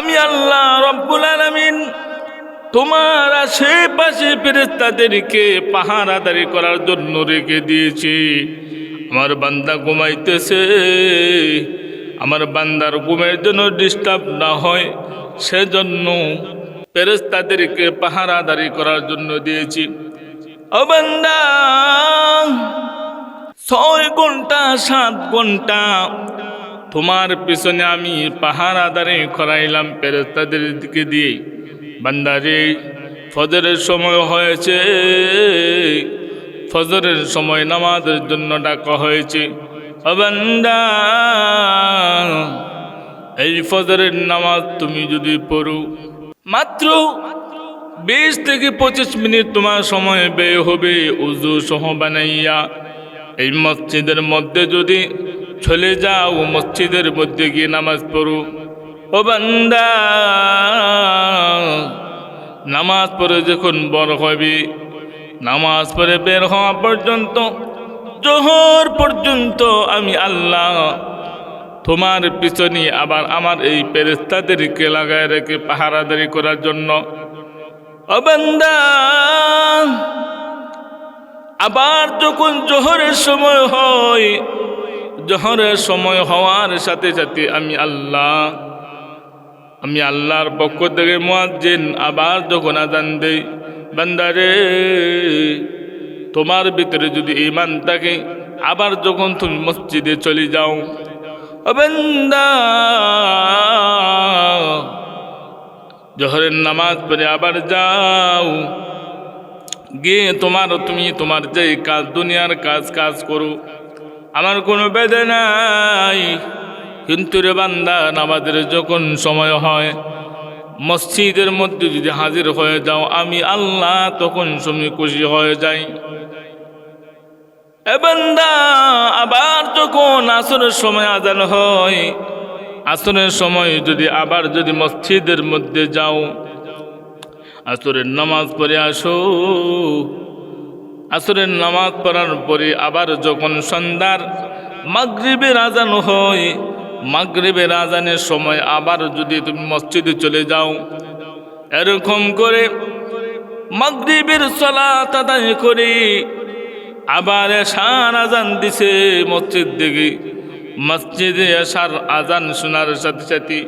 আমি আল্লাহ রব্বুল আলমিন তোমার আশেপাশে ফেরেস্তাদেরকে পাহারাদারি করার জন্য রেখে দিয়েছি। আমার বান্দা ঘুমাইতেছে। আমার বান্দার ঘুমের জন্য ডিস্টার্ব না হয়, সেজন্য ফেরেস্তাদেরকে পাহারাদারি করার জন্য দিয়েছি। ও বান্দা, ছয় ঘণ্টা, সাত ঘণ্টা তোমার পিছনে আমি পাহারাদারি করাইলাম ফেরেস্তাদের দিকে দিয়ে। বান্দারে, ফজরের সময় হয়েছে। ফজরের সময় নামাজের জন্য ডাকা হয়েছে। এই ফজরের নামাজ তুমি যদি পড়ো, মাত্র বিশ থেকে পঁচিশ মিনিট তোমার সময় ব্যয় হবে, উজু সহ বানাইয়া। এই মসজিদের মধ্যে যদি চলে যাও মসজিদের মধ্যে গিয়ে নামাজ পড়ো। ও বান্দা, নামাজ পড়ে যখন বড় হবে, নামাজ পড়ে বের হওয়া পর্যন্ত, জোহর পর্যন্ত আমি আল্লাহ তোমার পিছনে আবার আমার এই পেরেস্তাদেরকে লাগায় রেখে পাহারাদারি করার জন্য। আবার যখন জোহরের সময় হয় জোহরের সময় হওয়ার সাথে সাথে আমি আল্লাহ, আমি আল্লাহর পক্ষ থেকে মুয়াজ্জিন আবার যখন আজান দেই। বান্দারে, তোমার ভিতরে যদি ইমান থাকে, আবার যখন তুমি মসজিদে চলে যাও জহরের নামাজ পড়ে আবার যাও, গিয়ে তোমার, তুমি তোমার যে কাজ, দুনিয়ার কাজ কাজ করো। আমার কোনো বেদে নাই। কিন্তু রে বান্দা, নামাজের যখন সময় হয়, মসজিদের মধ্যে যদি হাজির হয়ে যাও, আমি আল্লাহ তখন সময় খুশি হয়ে যাই। এ বান্দা, আবার যখন আসরের সময় আজান হয়, আসরের সময় যদি আবার যদি মসজিদের মধ্যে যাও, আসরের নামাজ পড়ে আসো। আসরের নামাজ পড়ার পরে আবার যখন সন্ধ্যার মাগরিবের আজান হয় মাগরিবের আজানের সময় আবার যদি তুমি মসজিদে চলে যাও, এরকম করে মাগরিবের সলাত আদায় করে আবার এসার আজান দিছে মসজিদ দিকে। মসজিদে এসার আজান শোনার সাথে সাথে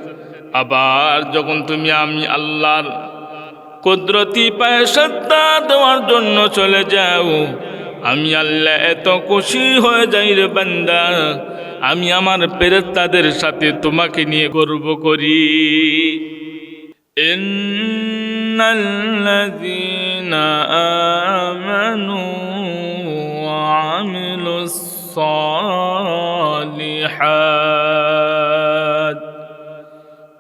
আবার যখন তুমি আমি আল্লাহর কুদরতি পায় সত্তা দেওয়ার জন্য চলে যাও। আমি আল্লাহ এত খুশি হয়ে যাই রে বান্দা। আমি আমার পেরেস্তাদের সাথে তোমাকে নিয়ে গর্ব করি। ইন্নাল্লাযীনা আমানু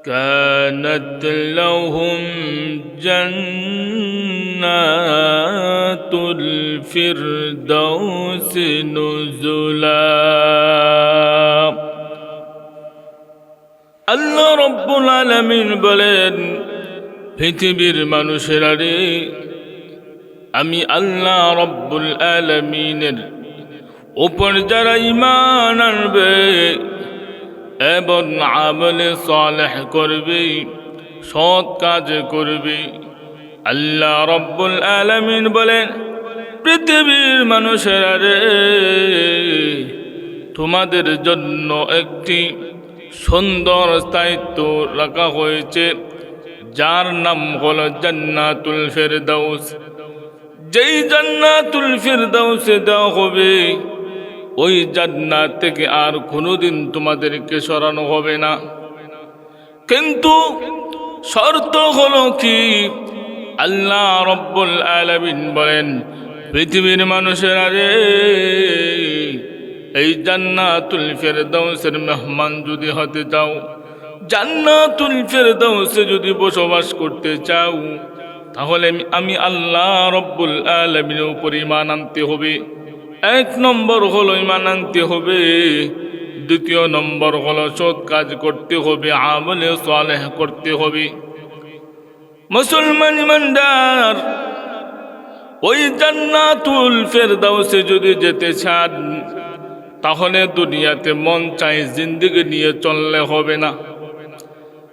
كانت لهم جنات الفردوس نزلا আল্লাহ রব্বুল আলমিন বলেন পৃথিবীর মানুষেরা রে আমি আল্লাহ রব্বুল আলমিনের উপর যারা ইমান আনবে এবং আমলে সালেহ করবে, সৎ কাজ করবে। আল্লাহ রব্বুল আলমিন বলেন, পৃথিবীর মানুষেরা রে, তোমাদের জন্য একটি সুন্দর স্থায়িত্ব রাখা হয়েছে, যার নাম হল জান্নাতুল ফেরদাউস। যেই জান্নাতুল ফেরদাউসে দেওয়া হবে ওই জান্নাত থেকে আর কোনোদিন তোমাদেরকে সরানো হবে না। কিন্তু শর্ত হলো কি? আল্লাহ রব্বুল আলামিন বলেন, পৃথিবীর মানুষেরা রে, এই জান্নাতুল ফেরদাউসের মেহমান যদি হতে চাও, জান্নাতুল ফেরদাউসে যদি বসবাস করতে চাও, তাহলে আমি- আল্লাহ রব্বুল আলমিনের উপর ইমান আনতে হবে। এক নম্বর হলো ইমান আনতে হবে। দ্বিতীয় নম্বর হলো সৎ কাজ করতে হবে, আমলে সালেহ করতে হবে। মুসলমান ইমানদার, ওই জান্নাতুল ফেরদাউসে যদি যেতে চান, তাহলে দুনিয়াতে মন চাই জিন্দিগি নিয়ে চললে হবে না।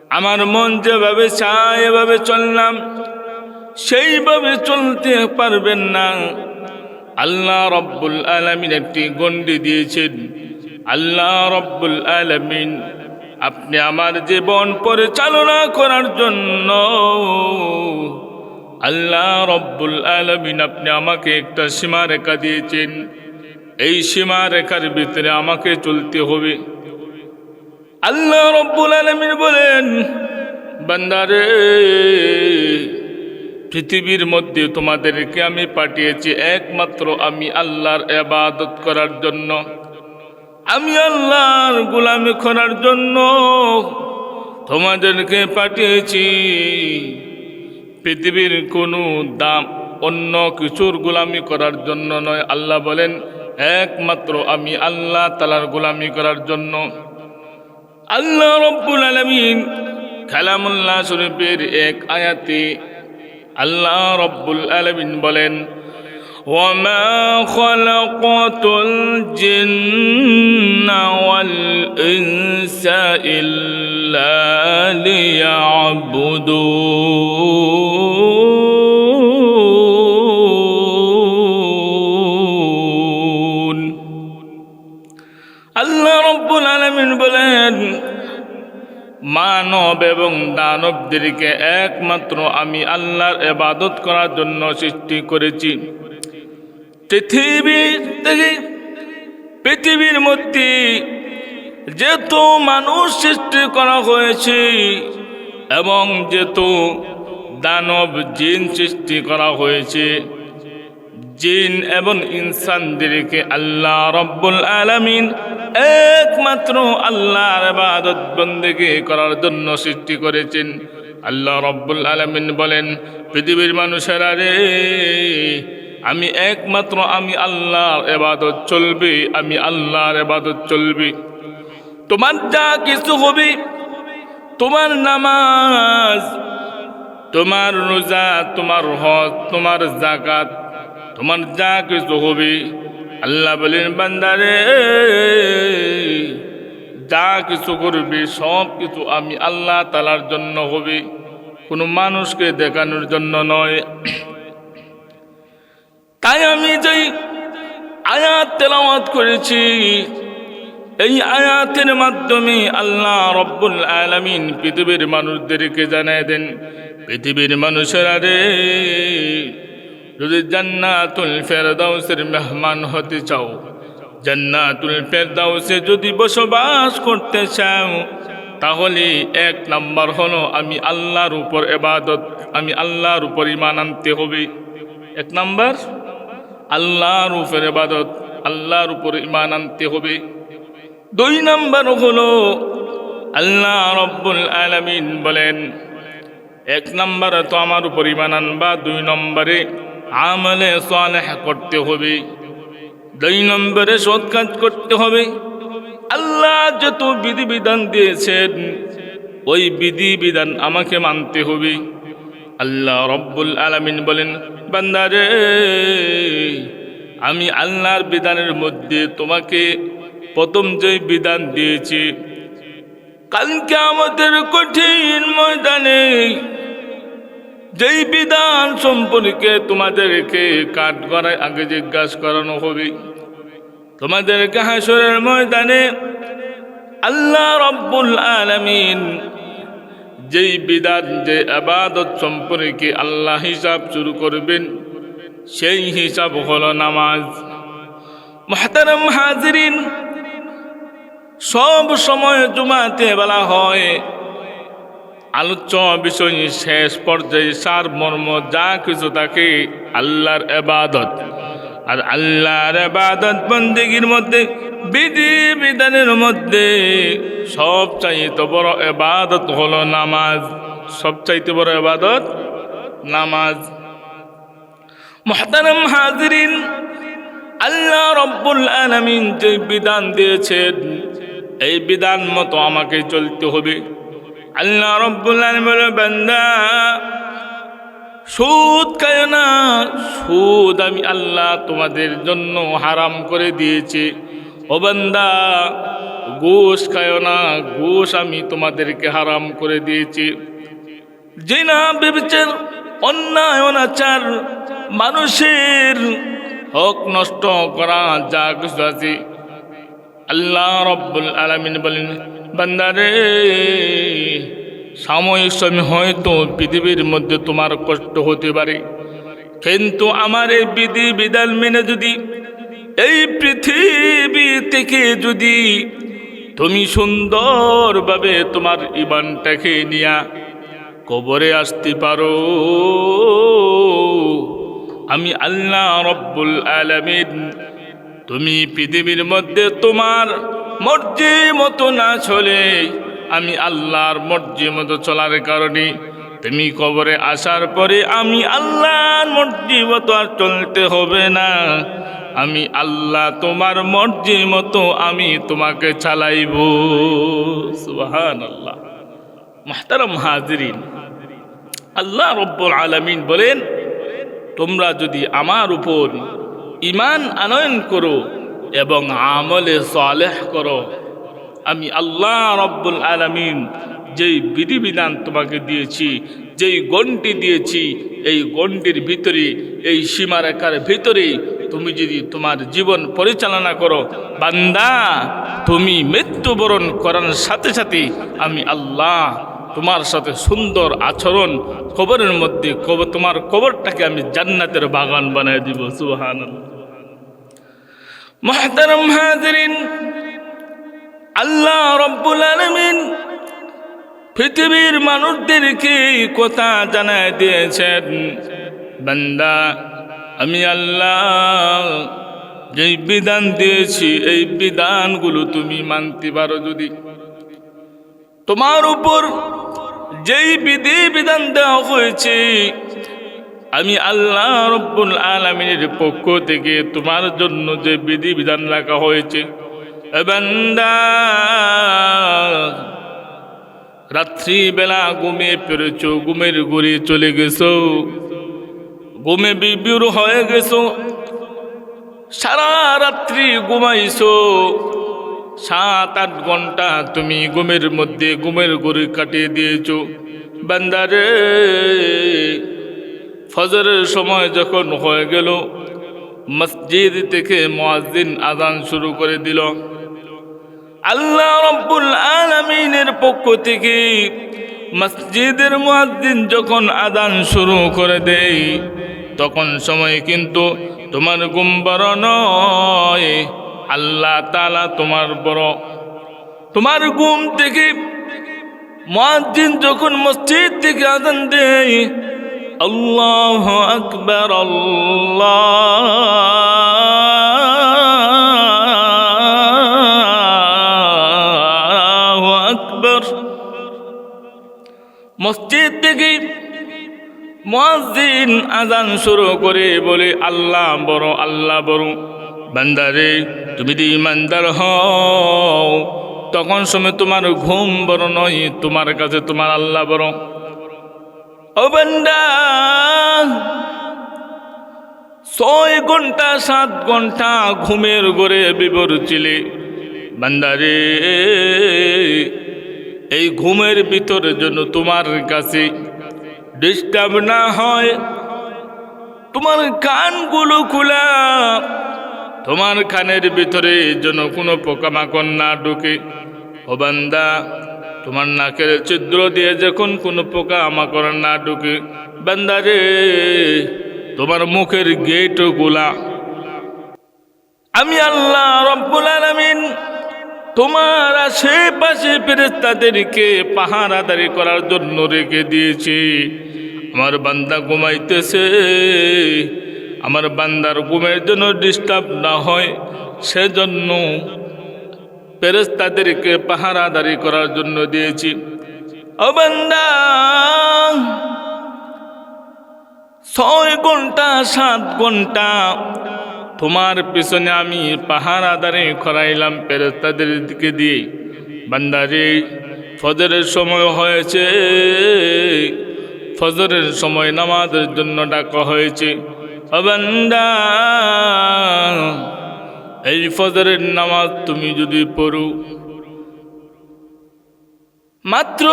আমার মন যেভাবে চায় এভাবে চললাম, সেইভাবে চলতে পারবেন না। আল্লাহ রব্বুল আলমিন একটি গণ্ডি দিয়েছেন। আল্লাহ রব্বুল আলমিন, আপনি আমার জীবন পরিচালনা করার জন্য। আল্লাহ রব্বুল আলমিন, আপনি আমাকে একটা সীমারেখা দিয়েছেন। এই সীমারেখার ভিতরে আমাকে চলতে হবে। আল্লাহ রব্বুল আলমিন বলেন, বান্দারে পৃথিবীর মধ্যে তোমাদেরকে আমি পাঠিয়েছি একমাত্র আমি আল্লাহর এবাদত করার জন্য। আমি আল্লাহর গোলামি করার জন্য তোমাদেরকে পাঠিয়েছি। পৃথিবীর কোনো দাম, অন্য কিছুর গোলামি করার জন্য নয়। আল্লাহ বলেন, একমাত্র আমি আল্লাহ তালার গোলামি করার জন্য। আল্লাহ রব্বুল আলমিন কালামুল্লাহ শরীফের এক আয়াতে আল্লাহ রব্বুল আলমিন বলেন وما خلقت الجن والإنس إلا ليعبدون মানব এবং দানবদেরকে একমাত্র আমি আল্লাহর এবাদত করার জন্য সৃষ্টি করেছি। পৃথিবীর থেকে পৃথিবীর মধ্যে যেত মানুষ সৃষ্টি করা হয়েছে এবং যেত দানব জিন সৃষ্টি করা হয়েছে, জিন এবং ইনসানদেরকে আল্লাহ রব্বুল আলমিন একমাত্র আল্লাহর ইবাদত বন্দেগী করার জন্য সৃষ্টি করেছেন। আল্লাহ রব্বুল আলমিন বলেন, পৃথিবীর মানুষেরা রে, আমি একমাত্র আমি আল্লাহর এবাদত চলবে, আমি আল্লাহর এবাদত চলবে। তোমার যা কিছু হবে, তোমার নামাজ, তোমার রোজা, তোমার হজ, তোমার জাকাত তোমার যা কিছু হবে আল্লাহ বলেন, বান্দারে, যা কিছু করবে, সব কিছু আমি আল্লাহ তালার জন্য হবে। কোনো মানুষকে দেখানোর জন্য নয়। তাই আমি যেই আয়াত তেলাওয়াত করেছি, এই আয়াতের মাধ্যমে আল্লাহ রব্বুল আলমিন পৃথিবীর মানুষদেরকে জানায় দেন। পৃথিবীর মানুষেরা রে যদি জান্নাতুল ফেরদাউসের মেহমান হতে চাও, জান্নাতুল ফেরদাউসে যদি বসবাস করতে চাও, তাহলে এক নাম্বার হলো আমি আল্লাহর উপর এবাদত, আমি আল্লাহর উপর ইমান আনতে হবে। এক নাম্বার, আল্লাহর উপর এবাদত, আল্লাহর উপর ইমান আনতে হবে। দুই নাম্বার হলো, আল্লাহ রব্বুল আলমিন বলেন, এক নম্বরে তো আমার উপর ইমান আনবা, দুই নম্বরে আমলে সালেহ করতে হবে। দুই নম্বরে সৎ কাজ করতে হবে। আল্লাহ যত বিধিবিধান দিয়েছেন, ওই বিধিবিধান আমাকে মানতে হবে। আল্লাহ রব্বুল আলমিন বলেন, বান্দারে, আমি আল্লাহর বিধানের মধ্যে তোমাকে প্রথম যে বিধান দিয়েছি কালকে আমাদের কঠিন ময়দানে যেই বিধান সম্পর্কে তোমাদেরকে কাঠ করায় আগে জিজ্ঞাসা করানো হবে। তোমাদেরকে হাসরের ময়দানে আল্লাহ রব্বুল আলমিন যেই বিধান, যে আবাদত সম্পর্কে আল্লাহ হিসাব শুরু করবেন, সেই হিসাব হলো নামাজ। মহাতারাম হাজরিন, সব সময় জুমাতে বলা হয় আলোচ্য বিষয় শেষ পর্যায়ে সার মর্ম যা কিছু থাকে আল্লাহর এবাদত। আর আল্লাহর এবাদত বন্দিগির মধ্যে, বিধি বিধানের মধ্যে সব চাইতে বড় এবাদত হলো নামাজ। সব চাইতে বড় এবাদত নামাজ। মহতারাম হাজরিন, আল্লাহ রব্বুল আলমিন যে বিধান দিয়েছেন, এই বিধান মতো আমাকে চলতে হবে। আল্লাহ রব্বুল আলমিন বান্দা, সুদ খায় না, সুদ আমি আল্লাহ তোমাদের জন্য হারাম করে দিয়েছি। ও বান্দা, ঘুষ খায় না, ঘুষ আমি তোমাদেরকে হারাম করে দিয়েছি। যে না বেবিচার অন্যায়, অনাচার মানুষের হক নষ্ট করা যা কিছু আছে। আল্লাহ রব্বুল আলমিন বলেন বান্দারে সাময়িক সময় হয়তো পৃথিবীর মধ্যে তোমার কষ্ট হতে পারে। কিন্তু আমার এই বিধি বিধান মেনে যদি, এই পৃথিবী থেকে যদি তুমি সুন্দরভাবে তোমার ইমানটাকে নিয়া কবরে আসতে পারো। আমি আল্লাহ রব্বুল আলমিন, তুমি পৃথিবীর মধ্যে তোমার মর্জি মতো না চলে, আমি আল্লাহর মর্জি মতো চলার কারণে তুমি কবরে আসার পরে আমি আল্লাহর মর্জি মতো আর চলতে হবে না। আমি আল্লাহ তোমার মর্জি মতো আমি তোমাকে চালাইব। সুবাহান আল্লাহ মাহতারাম হাজিরিন। আল্লাহ রব্বুল আলমিন বলেন, তোমরা যদি আমার উপর ইমান আনয়ন করো এবং আমলে সালেহ করো। আমি আল্লাহ রব্বুল আলমিন যেই বিধিবিধান তোমাকে দিয়েছি, যেই গণ্টি দিয়েছি, এই গণ্ডির ভিতরে, এই সীমারেখার ভিতরে তুমি যদি তোমার জীবন পরিচালনা করো, বান্দা, তুমি মৃত্যুবরণ করার সাথে সাথে আমি আল্লাহ তোমার সাথে সুন্দর আচরণ, কবরের মধ্যে কবর তোমার কবরটাকে আমি জান্নাতের বাগান বানিয়ে দিব সুহান মহতারম হাজরিন আল্লাহ রব্বুল আলমিন পৃথিবীর মানুষদেরকে কথা জানায় দিয়েছেন। বান্দা, আমি আল্লাহ যেই বিধান দিয়েছি, এই বিধানগুলো তুমি মানতে পারো যদি। তোমার উপর যেই বিধি বিধান দেওয়া হয়েছে আমি আল্লাহ রব্বুল আলমিনের পক্ষ থেকে তোমার জন্য যে বিধি বিধান রাখা হয়েছে। রাত্রিবেলা ঘুমে পেরেছ ঘুমের ঘুরে চলে গেছো, ঘুমে বিবির হয়ে গেছো, সারা রাত্রি ঘুমাইছো, সাত আট ঘণ্টা তুমি ঘুমের মধ্যে ঘুমের ঘুরে কাটিয়ে দিয়েছ। বান্দারে ফজরের সময় যখন হয়ে গেল, মসজিদ থেকে মুয়াজ্জিন আজান শুরু করে দিল। আল্লাহ রব্বুল আলমিনের পক্ষ থেকে মসজিদের মুয়াজ্জিন যখন আদান শুরু করে দেই তখন সময় কিন্তু তোমার গুম বড় নয়। আল্লাহ তালা তোমার বড়, তোমার গুম থেকে মুয়াজ্জিন যখন মসজিদ থেকে আদান দেয় আল্লাহ আকবর আল্লাহ আকবর মসজিদ থেকে মুয়াজ্জিন আজান শুরু করে বলে, আল্লাহ বড় আল্লাহ বড়। বান্দারে, তুমি যদি ইমানদার হও, তখন সময় তোমার ঘুম বড় নয়, তোমার কাছে তোমার আল্লাহ বড়। ও বান্দা, ছয় ঘণ্টা, সাত ঘণ্টা ঘুমের ঘরে বিবর ছিলে। বান্দারে এই ঘুমের ভিতরের জন্য তোমার কাছে ডিস্টার্ব না হয়। তোমার কানগুলো খোলা, তোমার কানের ভিতরে যেন কোনো পোকামাকড় না ঢুকে। ও বান্দা তোমার নাকের ছিদ্র দিয়ে যখন কোনো পোকা মাকড় না ঢুকে বান্দারে তোমার মুখের গেট গোলা আমি আল্লাহ রব্বুল আলমিন তোমার আশেপাশে ফেরেস্তাদেরকে পাহারাদারি করার জন্য রেখে দিয়েছি। আমার বান্দা ঘুমাইতেছে। আমার বান্দার ঘুমের জন্য ডিস্টার্ব না হয়, সেজন্য ফেরেস্তাদেরকে পাহারাদারি করার জন্য দিয়েছি। ও বান্দা, ছয় ঘণ্টা, সাত ঘণ্টা তোমার পিছনে আমি পাহারাদারি করাইলাম ফেরেস্তাদের দিকে দিয়ে। বান্দারে ফজরের সময় হয়েছে। ফজরের সময় নামাজের জন্য ডাকা হয়েছে। ও বান্দা এই ফজরের নামাজ তুমি যদি পড়ো, মাত্র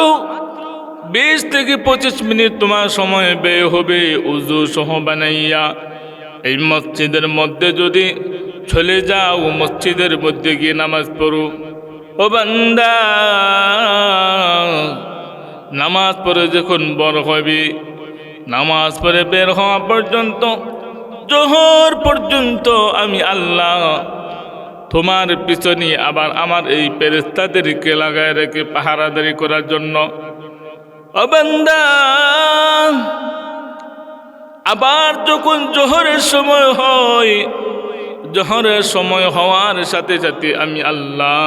বিশ থেকে পঁচিশ মিনিট তোমার সময় ব্যয় হবে, উজু সহ বানাইয়া এই মসজিদের মধ্যে যদি চলে যাও, মসজিদের মধ্যে গিয়ে নামাজ পড়ো। ও বান্দা, নামাজ পড়ে যখন বড় হবে, নামাজ পড়ে বের হওয়া পর্যন্ত, জোহর পর্যন্ত আমি আল্লাহ তোমার পিছনে আবার আমার এই পেরেস্তাদেরকে লাগায় রেখে পাহারাদারি করার জন্য। আবার যখন জোহরের সময় হয়, জোহরের সময় হওয়ার সাথে সাথে আমি আল্লাহ,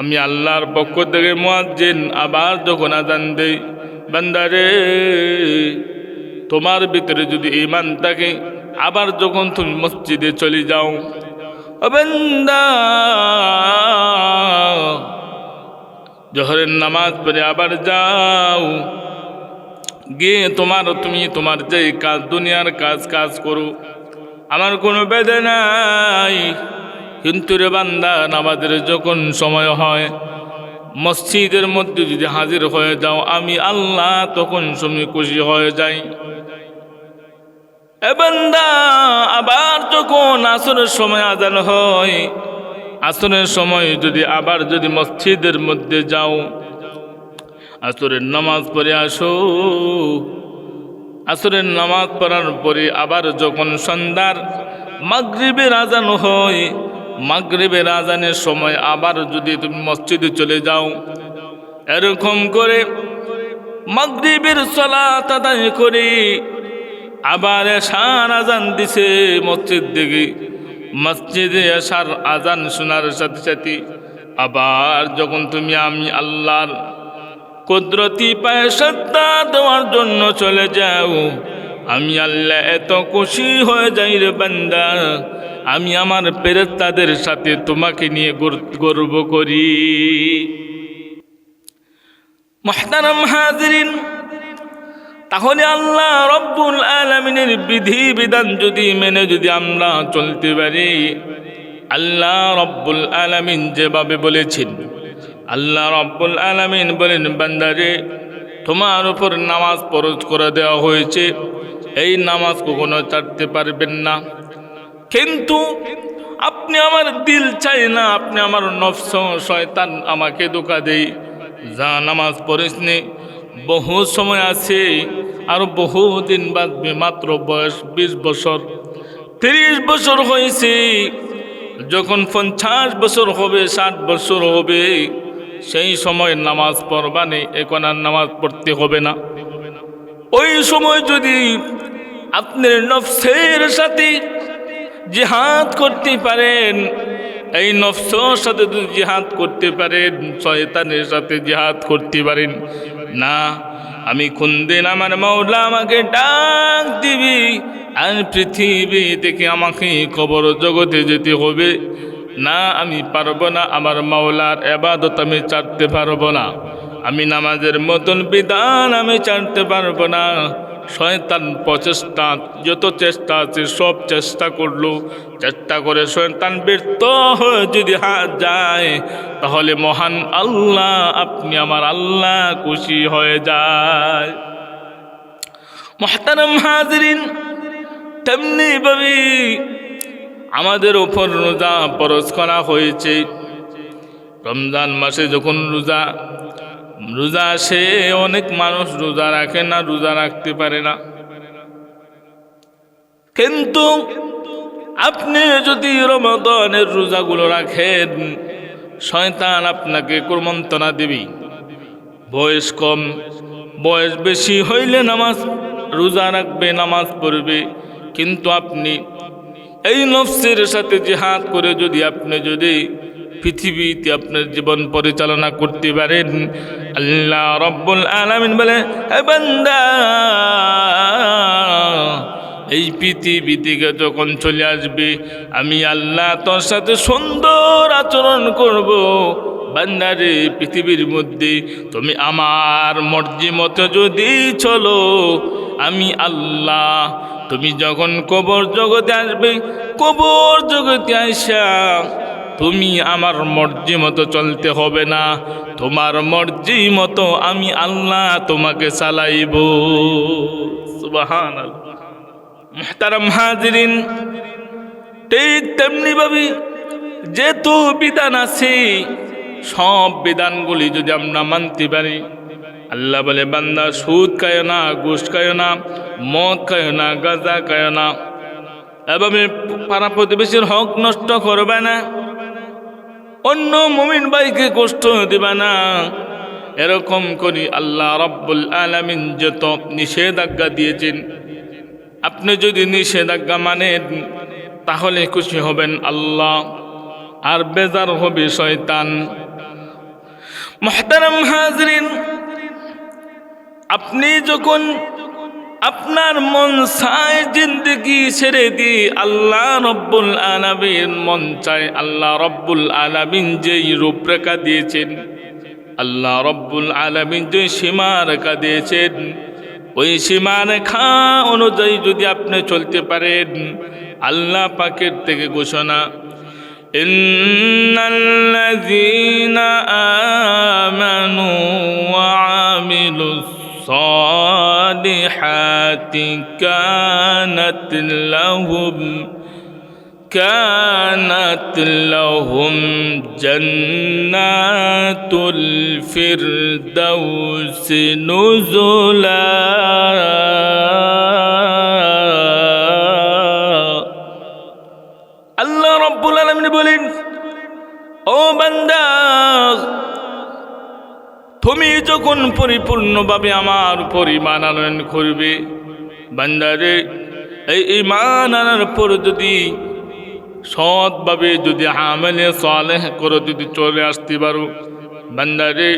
আমি আল্লাহর পক্ষ থেকে মুয়াজ্জিন আবার যখন আজান দেই বান্দারে তোমার ভিতরে যদি ইমান থাকে, আবার যখন তুমি মসজিদে চলে যাও ও বান্দা জহরের নামাজ পড়ে আবার যাও। গিয়ে তোমার, তুমি তোমার যে কাজ, দুনিয়ার কাজ কাজ করো। আমার কোনো বেদে নাই। কিন্তু রে বান্দা, নামাজের যখন সময় হয়, মসজিদের মধ্যে যদি হাজির হয়ে যাও, আমি আল্লাহ তখন সময় খুশি হয়ে যাই। আবার যখন আসরের সময় আজান হয়, আসরের সময় যদি আবার যদি মসজিদের মধ্যে যাও, আসরের নামাজ পড়ে আসো। আসরের নামাজ পড়ার পরে আবার যখন সন্ধ্যার মাগরিবের আজান হয়, মাগরিবের আজানের সময় আবার যদি তুমি মসজিদে চলে যাও, এরকম করে মাগরিবের সলাত আদায় করে আবার এসার আজান দিছে মসজিদ দিকে। মসজিদে এসার আজান শোনার সাথে সাথে আবার যখন তুমি আমি আল্লাহর কুদরতি পায়ে সত্তা দেওয়ার জন্য চলে যাও, আমি আল্লাহ এত খুশি হয়ে যাই রে বান্দা। আমি আমার পেরেস্তাদের সাথে তোমাকে নিয়ে গর্ব করি। মহতারাম হাজরিন তাহলে আল্লাহ রব্বুল আলমিনের বিধি, বিধান যদি মেনে যদি আমরা চলতে পারি, আল্লাহ রব্বুল আলমিন যেভাবে বলেছেন, আল্লাহ রব্বুল আলমিন বলেন, বান্দারে, তোমার উপর নামাজ ফরজ করে দেওয়া হয়েছে, এই নামাজ কখনো ছাড়তে পারবেন না। কিন্তু আপনি আমার দিল চাই না, আপনি আমার নফস শয়তান আমাকে ধোকা দেই, যা নামাজ পড়িস নে বহু সময় আছে আর বহু দিন বাঁচবে মাত্র বয়স বিশ বছর। তিরিশ বছর হয়েছে, যখন পঞ্চাশ বছর হবে, ষাট বছর হবে, সেই সময় নামাজ পড়বানে এখন আর নামাজ পড়তে হবে না। ওই সময় যদি আপনি নফসের সাথে জিহাদ করতে পারেন এই নফসর সাথে যদি জিহাদ করতে পারেন শয়তানের সাথে জিহাদ করতে পারেন। না, আমি কোন দিন আমার মাওলা আমাকে ডাক দিবি আর পৃথিবী থেকে আমাকে কবর জগতে যেতে হবে। না, আমি পারব না, আমার মাওলার এবাদত আমি চাটতে পারব না। আমি নামাজের মতন বিধান আমি চাটতে পারব না। শয়তান প্রচেষ্টা যত চেষ্টা আছে সব চেষ্টা করল। চেষ্টা করে শয়তান ব্যর্থ হয়ে যদি হাত যায়, তাহলে মহান আল্লাহ আপনি আমার আল্লাহ খুশি হয়ে যায়। মহতারাম হাজরিন, তেমনি ভাবে আমাদের ওপর রোজা পরশ করা হয়েছে। রমজান মাসে যখন রোজা রোজা আসে, অনেক মানুষ রোজা রাখে না, রোজা রাখতে পারে না। কিন্তু আপনি যদি রমদনের রোজাগুলো রাখেন, শয়তান আপনাকে কুমন্ত্রণা দিবি। বয়স কম, বয়স বেশি হইলে নামাজ, রোজা রাখবে, নামাজ পড়বে। কিন্তু আপনি এই নফসের সাথে জিহাদ করে যদি আপনি যদি পৃথিবীতে আপনার জীবন পরিচালনা করতে পারেন। আল্লাহ রব্বুল আলামিন বলে, "হে বান্দা, এই পৃথিবী থেকে যখন চলে আসবে, আমি আল্লাহ তোর সাথে সুন্দর আচরণ করব। বান্দারে পৃথিবীর মধ্যে তুমি আমার মর্জি মতো যদি চলো, আমি আল্লাহ, তুমি যখন কবর জগতে আসবে, কবর জগতে আইসা তুমি আমার মর্জি মতো চলতে হবে না। তোমার মর্জি মতো আমি আল্লাহ তোমাকে চালাইব। সুবাহান মোহতারাম হাজরিন, ঠিক তেমনি ভাবে যেহেতু বিধান আছে, সব বিধানগুলি যদি আমরা মানতে পারি, আল্লাহ বলে, বান্দা সুদ খায় না, ঘুষ খায় না, মদ খায় না, গাঁজা খায় না। এবং পাড়া প্রতিবেশীর হক নষ্ট করবে না। অন্য মমিন ভাইকে কষ্ট দিবে না। এরকম করি আল্লাহ রব্বুল আলমিন যত নিষেধাজ্ঞা দিয়েছেন। আপনি যদি নিষেধাজ্ঞা মানেন, তাহলে খুশি হবেন আল্লাহ। আর বেজার হবে শয়তান। মহতারাম হাজরিন, আপনি যখন আপনার মন চায় জিন্দগি ছেড়ে দি আল্লাহ রব্বুল আলামিন মন চায় আল্লাহ রব্বুল আলামিন যেই রূপরেখা দিয়েছেন, আল্লাহ রব্বুল আলামিন যে সীমা রেখা দিয়েছেন, ওই সীমা রেখা অনুযায়ী যদি আপনি চলতে পারেন, আল্লাহ পাকের থেকে ঘোষণা, ইন্নাল্লাযীনা আমানু ওয়া আমিলুস الصالحات كانت لهم كانت لهم جنات الفردوس نزلا আল্লাহ রব্বুল আলমিন বলেন ও বান্দা তুমি যখন পরিপূর্ণভাবে আমার পরিমাণ আনয়ন করবে, বান্দারে, এই ইমান আনার পর যদি সৎভাবে যদি আমেলে সালেহ করে যদি চলে আসতে পারো, বান্দারে,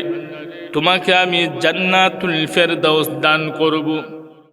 তোমাকে আমি জান্নাতুল ফেরদাউস দান করব।